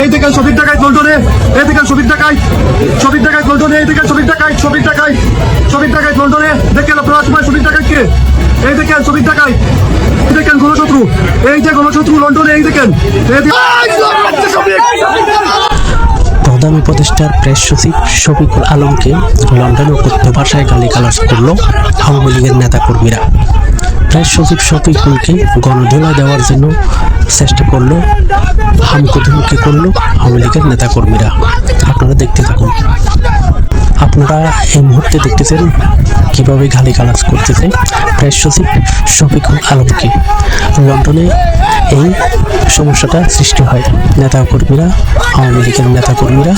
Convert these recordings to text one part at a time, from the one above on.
এই থেকে শফিক টাকায় লন্ডনে এই থেকে শফিক টাকায় শফিক টাকায় লন্ডনে এই থেকে শফিক টাকায় শফিক টাকায় শফিক টাকায় লন্ডনে দেখেন আপনারা সময় শফিক টাকায় কে? এই দেখেন শফিক টাকায়। এই দেখেন গণশত্রু। এই যে গণশত্রু লন্ডনে এই দেখেন। প্রধান উপদেষ্টার প্রেস সচিব শফিকুল আলমকে লন্ডনে কথ্য ভাষায় গালিগালাজ করল আওয়ামী লীগের নেতাকর্মীরা। প্রেস সচিব শফিকুলকে গণধোলা দেওয়ার জন্য চেষ্টা করল হামকুধুমুখী করল আওয়ামী লীগের নেতাকর্মীরা। আপনারা দেখতে থাকুন। আপনারা এই মুহূর্তে দেখতেছেন কীভাবে গালিগালাজ করতেছে? প্রেস সচিব শফিকুল আলমকে। লন্ডনে এই সমস্যাটা সৃষ্টি হয়। নেতা কর্মীরা আওয়ামী লীগের নেতা কর্মীরা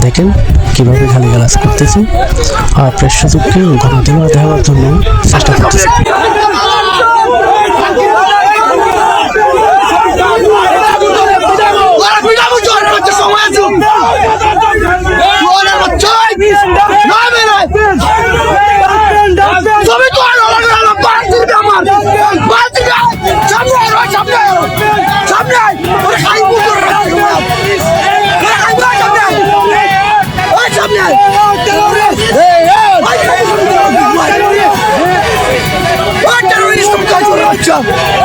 দেখেন কীভাবে গালিগালাজ করতেছে। আর প্রেস সচিবকে গণদেওয়া দেওয়ার জন্য চেষ্টা করতেছে। jump.